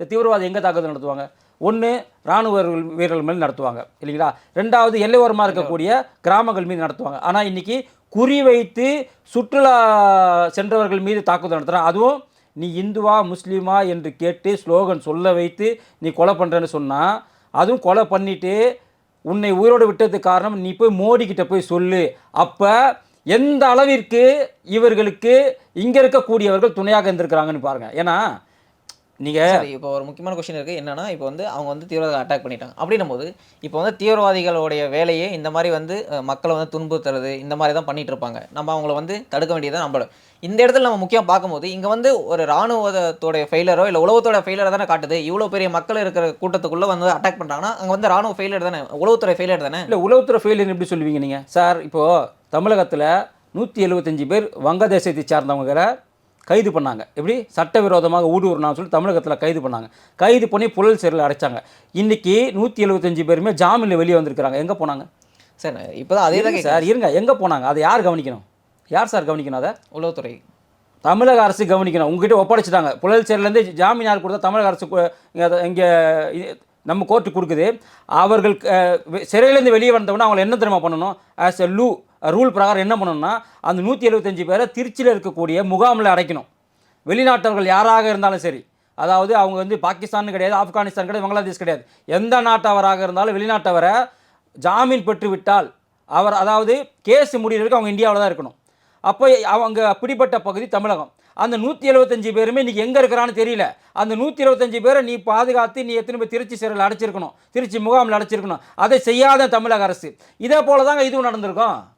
இந்த தீவிரவாதம் எங்கே தாக்குதல் நடத்துவாங்க? ஒன்று இராணுவ வீரர்கள் மேல் நடத்துவாங்க. இல்லைங்களா? ரெண்டாவது எல்லையோரமாக இருக்கக்கூடிய கிராமங்கள் மீது நடத்துவாங்க. ஆனால் இன்றைக்கி குறி வைத்து சுற்றுலா சென்றவர்கள் மீது தாக்குதல் நடத்துகிறாங்க அதுவும் நீ இந்துவா முஸ்லீமா என்று கேட்டு ஸ்லோகன் சொல்ல வைத்து நீ கொலை பண்ணுறேன்னு சொன்னால் அதுவும் கொலை பண்ணிவிட்டு உன்னை உயிரோடு விட்டதுக்கு காரணம் நீ போய் மோடி போய் சொல்லு. அப்போ எந்த அளவிற்கு இவர்களுக்கு இங்கே இருக்கக்கூடியவர்கள் துணையாக இருந்திருக்கிறாங்கன்னு பாருங்கள் ஏன்னா நீங்கள் இப்போ ஒரு முக்கியமான கொஸ்டின் இருக்குது என்னன்னா இப்போ வந்து அவங்க வந்து தீவிரவாத அட்டாக் பண்ணிட்டாங்க. அப்படின்னும் போது இப்போ வந்து தீவிரவாதிகளுடைய வேலையே இந்த மாதிரி வந்து மக்களை வந்து துன்புறுத்துறது இந்த மாதிரி தான் பண்ணிட்டு இருப்பாங்க. நம்ம அவங்கள வந்து தடுக்க வேண்டியதை நம்மள இந்த இடத்துல நம்ம முக்கியம் பார்க்கும்போது இங்கே வந்து ஒரு ராணுவத்தோடைய ஃபெயிலரோ இல்லை உளவுத்தோட ஃபெயிலரை தானே காட்டுது. இவ்வளோ பெரிய மக்கள் இருக்கிற கூட்டத்துக்குள்ளே வந்து அட்டாக் பண்ணுறாங்கன்னா அங்கே வந்து ராணுவ ஃபெயிலர் தானே? உளவுத்துறை ஃபெயிலர் தானே? இல்லை உளவுத்துறை ஃபெயிலியர் எப்படி சொல்லுவீங்க நீங்கள் சார் இப்போது தமிழகத்தில் நூற்றி எழுபத்தஞ்சு பேர் வங்கதேசத்தை சார்ந்தவங்களை கைது பண்ணாங்க. எப்படி? சட்டவிரோதமாக ஊடுருவனான்னு சொல்லி தமிழகத்தில் கைது பண்ணாங்க. கைது பண்ணி புழல் சிறையில் அடைச்சாங்க. இன்னைக்கு நூற்றி எழுபத்தஞ்சு பேருமே ஜாமீனில் வெளியே வந்திருக்கிறாங்க. எங்கே போனாங்க? சார் இப்போ தான் அதே தான் சார் இருங்க. எங்கே போனாங்க? அதை யார் கவனிக்கணும்? யார் சார் கவனிக்கணும் அதை? உளவுத்துறை. தமிழக அரசு கவனிக்கணும். உங்ககிட்ட ஒப்படைச்சிட்டாங்க. புழல் சிறையிலேருந்து ஜாமீன் யார் கொடுத்தா தமிழக அரசு இங்க நம்ம கோர்ட்டு கொடுக்குது. அவர்கள் சிறையிலேருந்து வெளியே வந்தவொடனே அவங்களை என்ன தெரியுமா பண்ணணும்? ஆஸ் எ லூ ரூல் பிரகாரம் என்ன பண்ணணும்னா அந்த நூற்றி எழுபத்தஞ்சு பேரை திருச்சியில் இருக்கக்கூடிய முகாமில் அடைக்கணும். வெளிநாட்டவர்கள் யாராக இருந்தாலும் சரி. அதாவது அவங்க வந்து பாகிஸ்தான் கிடையாது ஆப்கானிஸ்தான் கிடையாது பங்களாதேஷ் கிடையாது. எந்த நாட்டவராக இருந்தாலும் வெளிநாட்டவரை ஜாமீன் பெற்றுவிட்டால் அவர் அதாவது கேஸ் முடிகிறதுக்கு அவங்க இந்தியாவில் தான் இருக்கணும். அப்போ அவங்க பிடிப்பட்ட பகுதி தமிழகம். அந்த நூற்றி எழுபத்தஞ்சு பேருமே இன்றைக்கி எங்கே இருக்கிறான்னு தெரியல. அந்த நூற்றி எழுபத்தஞ்சு பேரை நீ பாதுகாத்து நீ எத்தனை பேர் திருச்சி சிறையில் அடைச்சிருக்கணும் திருச்சி முகாமில் அடைச்சிருக்கணும். அதை செய்யாத தமிழக அரசு. இதே போல தாங்க இதுவும் நடந்திருக்கும்.